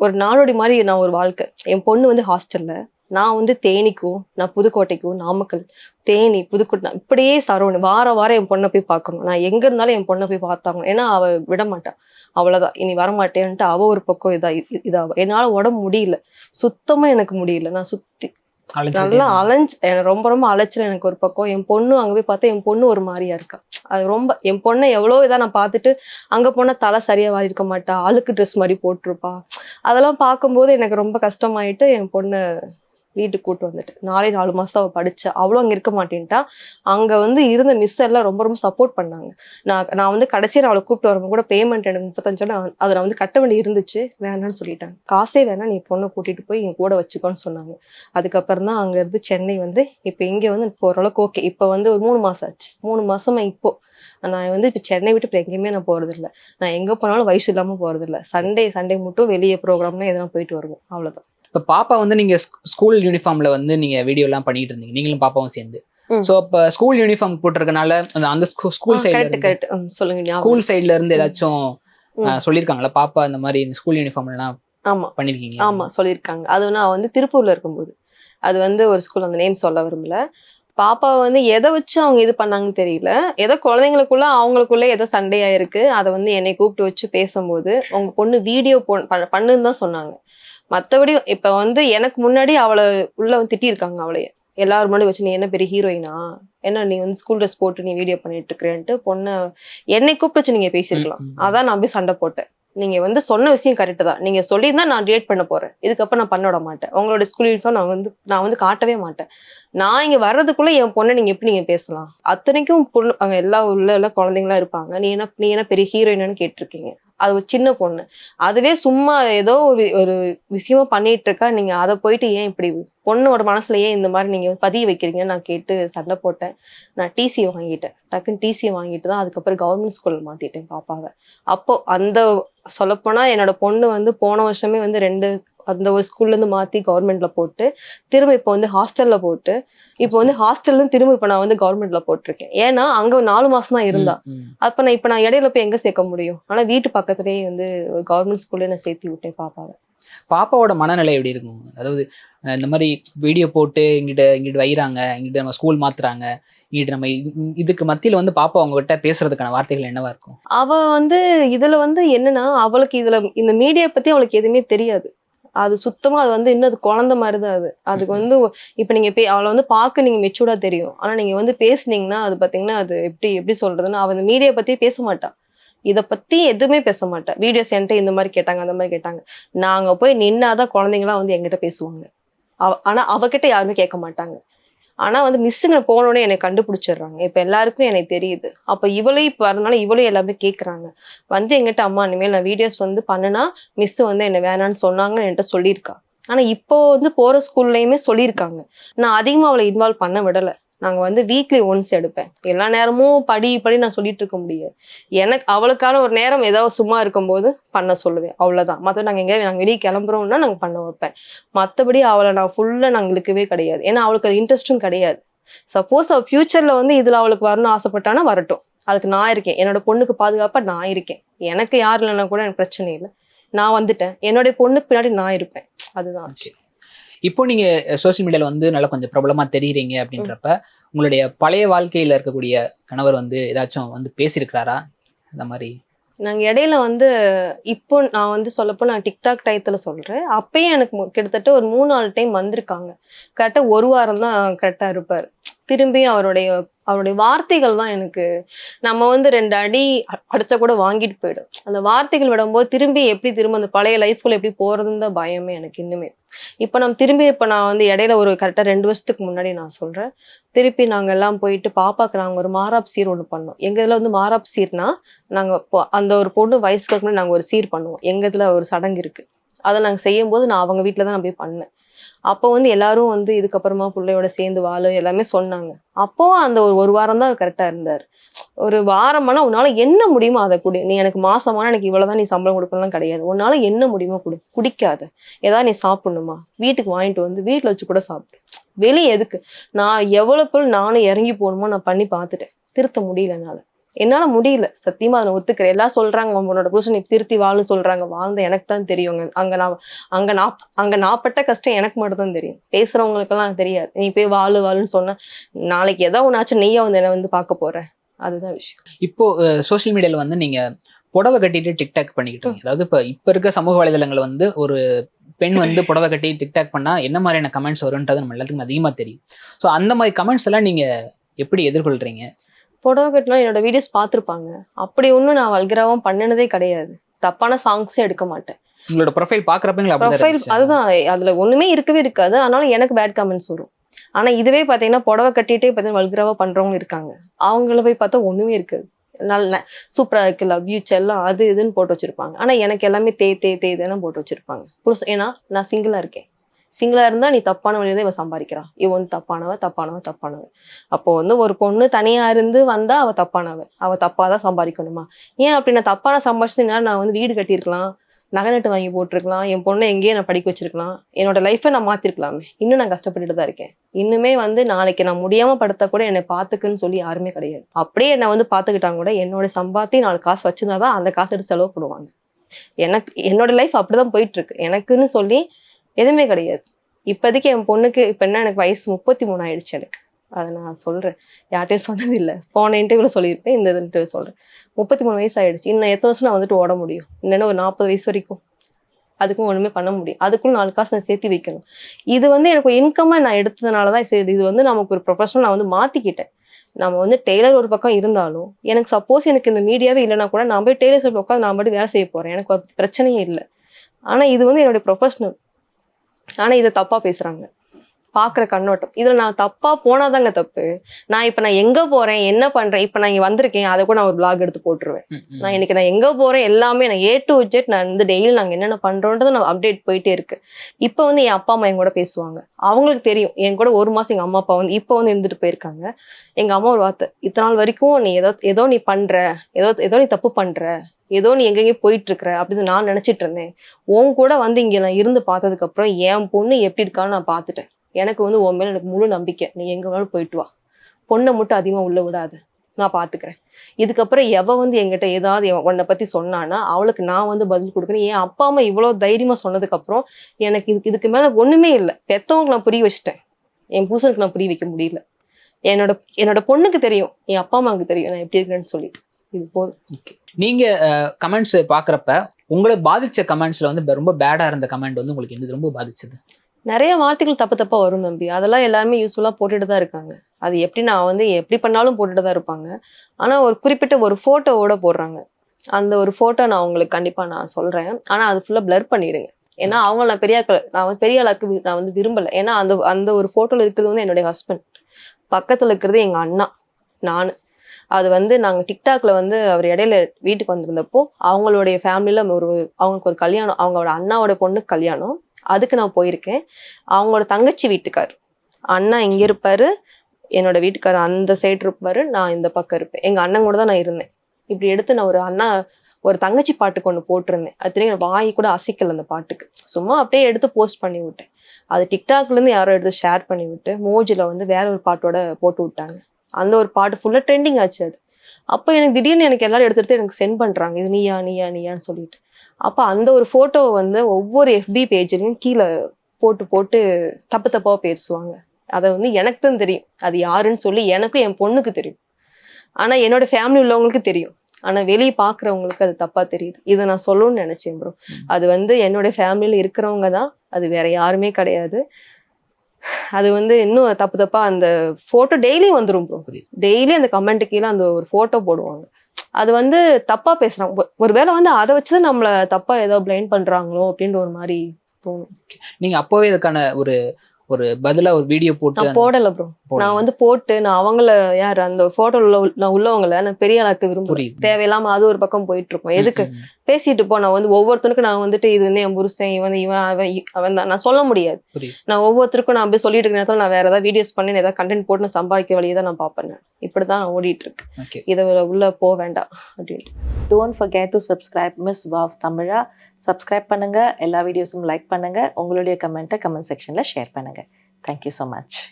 ஒரு நாடோடி மாதிரி நான் ஒரு வாழ்க்கை. என் பொண்ணு வந்து ஹாஸ்டலில் நான் வந்து தேனிக்கும் நான் புதுக்கோட்டைக்கும் நாமக்கல் தேனி புதுக்கோட்டை இப்படியே சரௌண்ட் வார வாரம் என் பொண்ணை போய் பார்க்கணும். நான் எங்க இருந்தாலும் என் பொண்ணை போய் பார்த்தாங்க. ஏன்னா அவ விட மாட்டான் அவ்வளவுதான். இனி வரமாட்டேன்ட்டு அவ ஒரு பக்கம் இதா இ- இதா என்னால உடம்பு முடியல. சுத்தமா எனக்கு முடியல. நான் சுத்தி நல்லா அலைஞ்சு எனக்கு ரொம்ப ரொம்ப அலைச்சல் எனக்கு ஒரு பக்கம். என் பொண்ணு அங்க போய் பார்த்தா என் பொண்ணு ஒரு மாதிரியா இருக்கா. அது ரொம்ப என் பொண்ணை எவ்வளோ இதா நான் பார்த்துட்டு அங்க போனா தலை சரியா வாங்கிருக்க மாட்டா. அழுக்கு ட்ரெஸ் மாதிரி போட்டிருப்பா. அதெல்லாம் பார்க்கும்போது எனக்கு ரொம்ப கஷ்டமாயிட்டு என் பொண்ணை வீட்டுக்கு கூட்டு வந்துட்டு. நாலே நாலு மாதம் அவள் படித்தா அவளும் அங்கே இருக்க மாட்டேன்ட்டா. அங்கே வந்து இருந்த மிஸ் எல்லாம் ரொம்ப ரொம்ப சப்போர்ட் பண்ணாங்க. நான் நான் வந்து கடைசியாக நான் அவளை கூப்பிட்டு வரும்போது கூட பேமெண்ட் எனக்கு முப்பத்தஞ்சோட அதை நான் வந்து கட்ட வேண்டி இருந்துச்சு. வேணாம்னு சொல்லிட்டாங்க. காசே வேணாம். நீ பொண்ணை கூட்டிகிட்டு போய் என் கூட வச்சுக்கோன்னு சொன்னாங்க. அதுக்கப்புறம் தான் அங்கேருந்து சென்னை வந்து இப்போ இங்கே வந்து இப்போ ஓரளவுக்கு ஓகே இப்போ வந்து ஒரு மூணு மாதம் ஆச்சு. மூணு மாசமா இப்போது நான் வந்து இப்போ சென்னை விட்டு இப்போ எங்கேயுமே நான் போகிறதில்ல நான் எங்கே போனாலும் வயசு இல்லாமல் போகிறதில்ல சண்டே சண்டே மட்டும் வெளியே ப்ரோக்ராம்னா எதனா போயிட்டு வருவோம். அவ்வளோதான் இப்போ பாப்பா வந்து நீங்க ஸ்கூல் யூனிஃபார்ம்ல வந்து நீங்க வீடியோ எல்லாம் பண்ணிட்டு இருந்தீங்க. நீங்களும் பாப்பாவும் சேர்ந்து. ஸோ இப்போ ஸ்கூல் யூனிஃபார்ம் போட்டிருக்கனால அந்த ஸ்கூல் சைடுல சொல்லுங்க. ஸ்கூல் சைடுல இருந்து ஏதாச்சும் சொல்லியிருக்காங்களா? பாப்பா இந்த மாதிரி இந்த ஸ்கூல் யூனிஃபார்ம் எல்லாம் ஆமா. பண்ணிருக்கீங்க? ஆமா சொல்லியிருக்காங்க. அது நான் வந்து திருப்பூர்ல இருக்கும்போது. அது வந்து ஒரு ஸ்கூல் அந்த நேம் சொல்ல விரும்பல. பாப்பா வந்து எதை வச்சு அவங்க இது பண்ணாங்கன்னு தெரியல. ஏதோ குழந்தைங்களுக்குள்ள அவங்களுக்குள்ள ஏதோ சண்டையா இருக்கு அதை வந்து என்னை கூப்பிட்டு வச்சு பேசும்போது உங்க பொண்ணு வீடியோ பண்ணுன்னு தான் சொன்னாங்க. மத்தபடி இப்ப வந்து எனக்கு முன்னாடி அவளை உள்ள வந்து திட்டியிருக்காங்க அவளைய. எல்லாரும் முன்னாடி வச்சு நீ என்ன பெரிய ஹீரோயினா என்ன நீ வந்து ஸ்கூல் ட்ரெஸ் போட்டு நீ வீடியோ பண்ணிட்டு இருக்கிறேன்ட்டு பொண்ணை என்னை கூப்பிட்டு நீங்க பேசியிருக்கலாம். அதான் நான் போய் சண்டை போட்டேன். நீங்க வந்து சொன்ன விஷயம் கரெக்ட் தான். நீங்க சொல்லியிருந்தா நான் டேட் பண்ண போறேன். இதுக்கப்புறம் நான் பண்ண விட மாட்டேன். உங்களோட ஸ்கூல் யூனிஃபார்ம் நான் வந்து நான் வந்து காட்டவே மாட்டேன். நான் இங்க வர்றதுக்குள்ள என் பொண்ணை நீங்க எப்படி நீங்க பேசலாம்? அத்தனைக்கும் பொண்ணு அங்க எல்லா உள்ள எல்லாம் குழந்தைங்களா இருப்பாங்க. நீ என்ன நீ என்ன பெரிய ஹீரோயின்னு கேட்டிருக்கீங்க. அது ஒரு சின்ன பொண்ணு. அதுவே சும்மா ஏதோ ஒரு ஒரு விஷயமா பண்ணிட்டு இருக்கா நீங்க அதை போயிட்டு ஏன் இப்படி பொண்ணோட மனசுல ஏன் இந்த மாதிரி நீங்க பதிய வைக்கிறீங்கன்னு நான் கேட்டு சண்டை போட்டேன். நான் டிசி வாங்கிட்டேன். டக்குன்னு டிசி வாங்கிட்டு தான் அதுக்கப்புறம் கவர்மெண்ட் ஸ்கூல்ல மாத்திட்டேன் பாப்பாவை. அப்போ அந்த சொல்லப்போனா என்னோட பொண்ணு வந்து போன வருஷமே வந்து ரெண்டு அந்த ஒரு ஸ்கூல்ல இருந்து மாத்தி கவர்மெண்ட்ல போட்டு திரும்ப இப்போ வந்து ஹாஸ்டல்ல போட்டு இப்போ வந்து ஹாஸ்டல்ல இருந்து திரும்ப இப்போ நான் வந்து கவர்மெண்ட்ல போட்டிருக்கேன். ஏன்னா அங்க நாலு மாசம் தான் இருந்தா. அப்ப நான் இப்ப நான் இடையில போய் எங்க சேர்க்க முடியும்? ஆனா வீட்டு பக்கத்துலயே வந்து கவர்மெண்ட் ஸ்கூல்ல நான் சேர்த்து விட்டேன் பாப்பாவை. பாப்பாவோட மனநிலை எப்படி இருக்கும்? அதாவது இந்த மாதிரி வீடியோ போட்டு இங்கிட்ட இங்கிட்ட வைறாங்க இங்கிட்ட நம்ம ஸ்கூல் மாத்துறாங்க இங்கிட்ட நம்ம இதுக்கு மத்தியில வந்து பாப்பா அவங்ககிட்ட பேசுறதுக்கான வார்த்தைகள் என்னவா இருக்கும்? அவ வந்து இதுல வந்து என்னன்னா அவளுக்கு இதுல இந்த மீடியா பத்தி அவளுக்கு எதுவுமே தெரியாது. அது சுத்தமா அது வந்து இன்னும் அது குழந்தை மாதிரி தான் அது. அதுக்கு வந்து இப்ப நீங்க பே அவளை வந்து பார்க்க நீங்க மெச்சூர்டா தெரியும். ஆனா நீங்க வந்து பேசுனீங்கன்னா அது பாத்தீங்கன்னா அது எப்படி எப்படி சொல்றதுன்னா அவ இந்த மீடியா பத்தி பேச மாட்டா. இத பத்தி எதுவுமே பேச மாட்டா. வீடியோஸ் என்கிட்ட இந்த மாதிரி கேட்டாங்க அந்த மாதிரி கேட்டாங்க. நாங்க போய் நின்னாதான் குழந்தைங்களாம் வந்து எங்கிட்ட பேசுவாங்க. அவ ஆனா அவகிட்ட யாருமே கேட்க மாட்டாங்க. ஆனா வந்து மிஸ்ஸுங்க போனோடனே என்னை கண்டுபிடிச்சிடுறாங்க. இப்போ எல்லாருக்கும் எனக்கு தெரியுது. அப்போ இவளையும் இப்போ வரனால இவளையும் எல்லாமே கேட்குறாங்க வந்து எங்கிட்ட அம்மா இனிமேல் நான் வீடியோஸ் வந்து பண்ணுனா மிஸ் வந்து என்ன வேணான்னு சொன்னாங்கன்னு என்கிட்ட சொல்லியிருக்கா. ஆனால் இப்போ வந்து போகிற ஸ்கூல்லையுமே சொல்லியிருக்காங்க. நான் அதிகமாக அவளை இன்வால்வ் பண்ண விடலை. நாங்கள் வந்து வீக்லி ஒன்ஸ் எடுப்பேன். எல்லா நேரமும் படி படி நான் சொல்லிட்டு இருக்க முடியாது. எனக்கு அவளுக்கான ஒரு நேரம் ஏதாவது சும்மா இருக்கும்போது பண்ண சொல்லுவேன். அவ்வளோதான் மற்ற நாங்கள் எங்கேயாவது நாங்கள் வெளியே கிளம்புறோம்னா நாங்கள் பண்ண வைப்பேன். மற்றபடி அவளை நான் ஃபுல்லாக நாங்க இழுக்கவே கிடையாது. ஏன்னா அவளுக்கு அது இன்ட்ரெஸ்ட்டும் கிடையாது. சப்போஸ் அவள் ஃப்யூச்சரில் வந்து இதில் அவளுக்கு வரணும்னு ஆசைப்பட்டானா வரட்டும். அதுக்கு நான் இருக்கேன். என்னோட பொண்ணுக்கு பாதுகாப்பாக நான் இருக்கேன். எனக்கு யார் இல்லைன்னா கூட எனக்கு பிரச்சனை இல்லை. நான் வந்துட்டேன். என்னுடைய பொண்ணுக்கு பின்னாடி நான் இருப்பேன். அதுதான். இப்போ நீங்க சோஷியல் மீடியால வந்து நல்லா கொஞ்சம் பிரபலமா தெரியுறீங்க அப்படின்றப்ப உங்களுடைய பழைய வாழ்க்கையில இருக்கக்கூடிய கணவர் வந்து ஏதாச்சும் வந்து பேசியிருக்கிறாரா? இந்த மாதிரி. நாங்க இடையில வந்து இப்போ நான் வந்து சொல்லப்போ நான் டிக்டாக் டயத்துல சொல்றேன். அப்பயும் எனக்கு கிட்டத்தட்ட ஒரு மூணு நாலு டைம் வந்திருக்காங்க. கரெக்டா ஒரு வாரம் தான் கரெக்டா இருப்பார். திரும்பியும் அவருடைய அவருடைய வார்த்தைகள் தான் எனக்கு நம்ம வந்து ரெண்டு அடி அ- அடிச்சா கூட வாங்கிட்டு போயிடும். அந்த வார்த்தைகள் விடும்போது திரும்பி எப்படி திரும்ப அந்த பழைய லைஃப்குள்ள எப்படி போறதுன்னு தான் பயமே எனக்கு இன்னுமே. இப்போ நம்ம திரும்பி இப்போ நான் வந்து இடையில ஒரு கரெக்டாக ரெண்டு வருஷத்துக்கு முன்னாடி நான் சொல்றேன். திருப்பி நாங்கள் எல்லாம் போயிட்டு பாப்பாக்கு நாங்கள் ஒரு மாராப் சீர் ஒன்று பண்ணோம். எங்க இதில் வந்து மாராப் சீர்னா நாங்கள் இப்போ அந்த ஒரு பொண்ணு வயசுக்கு முன்னாடி நாங்கள் ஒரு சீர் பண்ணுவோம். எங்க இதில் ஒரு சடங்கு இருக்கு. அதை நாங்கள் செய்யும் போது நான் அவங்க வீட்டில் தான் நான் போய் பண்ணேன். அப்போ வந்து எல்லாரும் வந்து இதுக்கப்புறமா பிள்ளையோட சேர்ந்து வாழு எல்லாமே சொன்னாங்க. அப்போ அந்த ஒரு ஒரு வாரம் தான் கரெக்டாக இருந்தார். ஒரு வாரமானா உன்னால என்ன முடியுமோ அதை குடி. நீ எனக்கு மாசமான எனக்கு இவ்வளவுதான் நீ சம்பளம் கொடுக்கணும்லாம் கிடையாது. உன்னால என்ன முடியுமோ குடி. குடிக்காத. ஏதாவது நீ சாப்பிடணுமா? வீட்டுக்கு வாங்கிட்டு வந்து வீட்டில் வச்சு கூட சாப்பிடு. வெளியே எதுக்கு? நான் எவ்வளவுக்குள் நானும் இறங்கி போகணுமோ நான் பண்ணி பார்த்துட்டேன். திருத்த முடியல என்னால். என்னால முடியல. சத்தியமா அதை நான் ஒத்துக்கிறேன். எல்லாம் சொல்றாங்க உன்னோட புருஷன் நீ திருத்தி வாழ்னு சொல்றாங்க. வாழ்ந்த எனக்கு தான் தெரியுங்க. அங்க நான் அங்க நான் அங்க நாப்பட்ட கஷ்டம் எனக்கு மட்டும் தான் தெரியும். பேசுறவங்களுக்கெல்லாம் தெரியாது. நீ போய் வாழு வாழுன்னு சொன்னா நாளைக்கு ஏதோ ஒன்னாச்சும் நீயா வந்து என்ன வந்து பார்க்க போற. அதுதான் விஷயம். இப்போ சோஷியல் மீடியால வந்து நீங்க புடவை கட்டிட்டு டிக்டாக் பண்ணிக்கிட்டு அதாவது இப்போ இப்போ இருக்க சமூக வலைதளங்கள் வந்து ஒரு பெண் வந்து புடவை கட்டி டிக்டாக் பண்ணால் என்ன மாதிரியான கமெண்ட்ஸ் வரும்ன்றது நம்ம எல்லாத்துக்கும் அதிகமாக தெரியும். ஸோ அந்த மாதிரி கமெண்ட்ஸ் எல்லாம் நீங்கள் எப்படி எதிர்கொள்கிறீங்க புடவை கட்டினா என்னோட வீடியோஸ் பார்த்துருப்பாங்க. அப்படி ஒன்றும் நான் வல்கராவும் பண்ணினதே கிடையாது. தப்பான சாங்ஸும் எடுக்க மாட்டேன். உங்களோட ப்ரொஃபைல் பாக்குறப்ப ப்ரொஃபைல் அதுதான். அதுல ஒண்ணுமே இருக்கவே இருக்காது. அதனால எனக்கு பேட் கமெண்ட்ஸ் வரும். ஆனா இதுவே பாத்தீங்கன்னா புடவை கட்டிட்டே பார்த்தீங்கன்னா வல்கராவா பண்றவங்க இருக்காங்க. அவங்கள போய் பார்த்தா ஒண்ணுமே இருக்காது. நல்ல சூப்பரா இருக்கு லவ் யூ செல்லம் அது இதுன்னு போட்டு வச்சிருப்பாங்க. ஆனா எனக்கு எல்லாமே தே தே தே இதெல்லாம் போட்டு வச்சிருப்பாங்க. ஏன்னா நான் சிங்கிளா இருக்கேன். சிங்கிளாக இருந்தால் நீ தப்பான வழியில தான் இவன் சம்பாதிக்கிறா இவ வந்து தப்பானவ தப்பானவ தப்பானவ. அப்போ வந்து ஒரு பொண்ணு தனியாக இருந்து வந்தால் அவள் தப்பானவ. அவள் தப்பாக தான் சம்பாதிக்கணுமா? ஏன் அப்படி நான் தப்பான சம்பாதிச்சு நான் வந்து வீடு கட்டியிருக்கலாம் நகை நட்டு வாங்கி போட்டிருக்கலாம் என் பொண்ணை எங்கேயே நான் படிக்க வச்சிருக்கலாம் என்னோட லைஃப்பை நான் மாற்றிருக்கலாமே இன்னும் நான் கஷ்டப்பட்டுட்டு தான் இருக்கேன். இன்னுமே வந்து நாளைக்கு நான் முடியாமல் படுத்தா கூட என்னை பார்த்துக்குன்னு சொல்லி யாருமே கிடையாது. அப்படியே என்னை வந்து பார்த்துக்கிட்டாங்க கூட என்னோட சம்பாத்தி நாலு காசு வச்சிருந்தாதான் அந்த காசு எடுத்து செலவு பண்ணுவாங்க. எனக்கு என்னோட லைஃப் அப்படிதான் போயிட்டு இருக்கு. எனக்குன்னு சொல்லி எதுவுமே கிடையாது. இப்போதைக்கு என் பொண்ணுக்கு இப்போ என்ன எனக்கு வயசு முப்பத்தி மூணு ஆயிடுச்சு எனக்கு. அதை நான் சொல்கிறேன் யார்கிட்டயும் சொன்னது இல்லை போன இன்டர்வியூவில் சொல்லியிருப்பேன் இந்த இன்டர்வியூ சொல்கிறேன் முப்பத்தி மூணு வயசு ஆயிடுச்சு. இன்னும் எத்தனை வருஷம் நான் வந்துட்டு ஓட முடியும்? இன்னும் ஒரு நாற்பது வயசு வரைக்கும். அதுக்கும் ஒன்றுமே பண்ண முடியும் அதுக்குள்ள நாலு காசு நான் சேர்த்து வைக்கணும். இது வந்து எனக்கு இன்கமாக நான் எடுத்ததுனால தான் சரி இது வந்து நமக்கு ஒரு ப்ரொஃபஷனல் நான் வந்து மாற்றிக்கிட்டேன் நம்ம வந்து டெய்லர் ஒரு பக்கம் இருந்தாலும் எனக்கு சப்போஸ் எனக்கு இந்த மீடியாவே இல்லைன்னா கூட நான் போய் டெய்லர் ஷாப் உட்காந்து நான் மட்டும் வேலை செய்ய போகிறேன் எனக்கு பிரச்சனையே இல்லை. ஆனால் இது வந்து என்னுடைய ப்ரொஃபஷனல் ஆனால் இதை தப்பாக பேசுகிறாங்க பாக்குற கண்ணோட்டம். இதுல நான் தப்பா போனாதாங்க தப்பு. நான் இப்ப நான் எங்க போறேன் என்ன பண்றேன் இப்ப நான் இங்க வந்திருக்கேன் அதை கூட நான் ஒரு பிளாக் எடுத்து போட்டுருவேன். நான் இன்னைக்கு நான் எங்க போறேன் எல்லாமே நான் ஏ டு ஜெட் நான் வந்து டெய்லி நாங்க என்னென்ன பண்றோன்றது நான் அப்டேட் போயிட்டே இருக்கு. இப்போ வந்து என் அப்பா அம்மா என் கூட பேசுவாங்க. அவங்களுக்கு தெரியும். என் கூட ஒரு மாசம் எங்க அம்மா அப்பா வந்து இப்போ வந்து இருந்துட்டு போயிருக்காங்க. எங்க அம்மா ஒரு வார்த்தை இத்தனை நாள் வரைக்கும் நீ ஏதோ ஏதோ நீ பண்ற ஏதோ ஏதோ நீ தப்பு பண்ற ஏதோ நீ எங்கெங்கேயோ போயிட்டு இருக்கிற அப்படின்னு நான் நினைச்சிட்டு இருந்தேன். உன் கூட வந்து இங்க நான் இருந்து பார்த்ததுக்கு அப்புறம் என் பொண்ணு எப்படி இருக்கான்னு நான் பார்த்துட்டேன். எனக்கு வந்து உன் மேலே எனக்கு முழு நம்பிக்கை. நீ எங்கே வேணாலும் போயிட்டு வா. பொண்ணை மட்டும் அதிகமாக உள்ளே விடாது. நான் பார்த்துக்கிறேன் இதுக்கப்புறம் எவ வந்து எங்கிட்ட ஏதாவது உன்னை பற்றி சொன்னான்னா அவளுக்கு நான் வந்து பதில் கொடுக்குறேன் என் அப்பா அம்மா இவ்வளோ தைரியமாக சொன்னதுக்கப்புறம் எனக்கு இதுக்கு இதுக்கு மேலே ஒன்றுமே இல்லை. பெற்றவங்களுக்கு நான் புரிய வச்சுட்டேன். என் புருஷனுக்கு நான் புரிய வைக்க முடியல. என்னோட என்னோட பொண்ணுக்கு தெரியும். என் அப்பா அம்மாவுக்கு தெரியும். நான் எப்படி இருக்கிறேன்னு சொல்லி. இது போதும். நீங்க கமெண்ட்ஸ் பாக்குறப்ப உங்களை பாதிச்ச கமெண்ட்ஸ்ல வந்து ரொம்ப பேடா இருந்த கமெண்ட் வந்து உங்களுக்கு என்னது? ரொம்ப பாதிச்சது? நிறைய வார்த்தைகள் தப்பு தப்பா வரும் தம்பி. அதெல்லாம் எல்லாருமே யூஸ்ஃபுல்லா போட்டுட்டு தான் இருக்காங்க. அது எப்படி நான் வந்து எப்படி பண்ணாலும் போட்டுட்டு தான் இருப்பாங்க. ஆனா ஒரு குறிப்பிட்ட ஒரு போட்டோவோட போடுறாங்க. அந்த ஒரு போட்டோ நான் உங்களுக்கு கண்டிப்பா நான் சொல்றேன். ஆனா அது ஃபுல்லா பிளர் பண்ணிடுங்க. ஏன்னா அவங்க நான் பெரிய நான் வந்து பெரிய அளவுக்கு நான் வந்து விரும்பல. ஏன்னா அந்த அந்த ஒரு போட்டோல இருக்கிறது வந்து என்னுடைய ஹஸ்பண்ட் பக்கத்துல இருக்கிறது எங்க அண்ணா. நான். அது வந்து நாங்கள் டிக்டாக்ல வந்து அவர் இடையில வீட்டுக்கு வந்திருந்தப்போ அவங்களுடைய ஃபேமிலியில ஒரு அவங்களுக்கு ஒரு கல்யாணம் அவங்களோட அண்ணாவோட பொண்ணுக்கு கல்யாணம். அதுக்கு நான் போயிருக்கேன். அவங்களோட தங்கச்சி வீட்டுக்கார். அண்ணா இங்கே இருப்பார். என்னோட வீட்டுக்கார் அந்த சைடு இருப்பார். நான் இந்த பக்கம் இருப்பேன். எங்கள் அண்ணன் கூட தான் நான் இருந்தேன். இப்படி எடுத்து நான் ஒரு அண்ணா ஒரு தங்கச்சி பாட்டுக்கு ஒன்று போட்டிருந்தேன். அது தெரியும் வாய் கூட அசைக்கல அந்த பாட்டுக்கு. சும்மா அப்படியே எடுத்து போஸ்ட் பண்ணி விட்டேன். அது டிக்டாக்லேருந்து யாரோ எடுத்து ஷேர் பண்ணி விட்டு மோஜில் வந்து வேற ஒரு பாட்டோட போட்டு விட்டாங்க. அந்த ஒரு பாட்டு ஃபுல்லாக ட்ரெண்டிங் ஆச்சு அது. அப்போ எனக்கு திடீர்னு எனக்கு எல்லாரும் எடுத்து எடுத்து எனக்கு சென்ட் பண்ணுறாங்க இது நீயா நீயா நீயான்னு சொல்லிட்டு. அப்போ அந்த ஒரு ஃபோட்டோவை வந்து ஒவ்வொரு எஃபி பேஜ்லையும் கீழே போட்டு போட்டு தப்பு தப்பா பேசுவாங்க. அதை வந்து எனக்கு தான் தெரியும். அது யாருன்னு சொல்லி எனக்கும் என் பொண்ணுக்கு தெரியும். ஆனா என்னோட ஃபேமிலி உள்ளவங்களுக்கு தெரியும். ஆனா வெளியே பாக்குறவங்களுக்கு அது தப்பா தெரியுது. இதை நான் சொல்லணும்னு நினைச்சேன் ப்ரோ அது வந்து என்னோட ஃபேமிலியில இருக்கிறவங்க தான். அது வேற யாருமே கிடையாது. அது வந்து இன்னும் தப்பு தப்பா அந்த போட்டோ டெய்லியும் வந்துரும் ப்ரோ. டெய்லி அந்த கமெண்ட் கீழே அந்த ஒரு போட்டோ போடுவாங்க. அது வந்து தப்பா பேசுறாங்க ஒருவேளை வந்து அதை வச்சுதான் நம்மள தப்பா ஏதோ பிளைண்ட் பண்றாங்களோ அப்படின்ற ஒரு மாதிரி தோணும். நீங்க அப்போவே இதுக்கான ஒரு ஒரு பதிலா ஒரு வீடியோ போட்டு நான் போடல ப்ரோ. நான் வந்து போட்டு நான் அவங்கள யார் அந்த போட்டோல உள்ள நான் உள்ளவங்கள நான் பெரிய ஆளாக்க விரும்புறேன் தேவையில்லாம அது ஒரு பக்கம் போயிட்டு இருக்கும் எதுக்கு? பேசிட்டு போ நான் வந்து ஒவ்வொருத்தனுக்கும் நான் வந்துட்டு இது வந்து என் புருஷன் இவன் இவன் அவன் இ- அவன் தான். நான் சொல்ல முடியாது. நான் ஒவ்வொருத்தருக்கும் நான் அப்படியே சொல்லிட்டு இருக்க நேரத்துல நான் வேற ஏதாவது வீடியோஸ் பண்ணி ஏதாவது கண்டென்ட் போட்டு நான் சம்பாதிக்க வழியை தான் நான் பார்ப்பேன் நான். இப்படிதான் ஓடிட்டு இருக்கு இதை உள்ள போக வேண்டாம் அப்படின்ட்டு don't forget to subscribe miss wow Tamizha subscribe பண்ணுங்கள் எல்லா வீடியோஸும் லைக் பண்ணுங்கள் உங்களுடைய கமெண்ட்டை கமெண்ட் செக்ஷனில் ஷேர் பண்ணுங்கள் தேங்க்யூ ஸோ மச்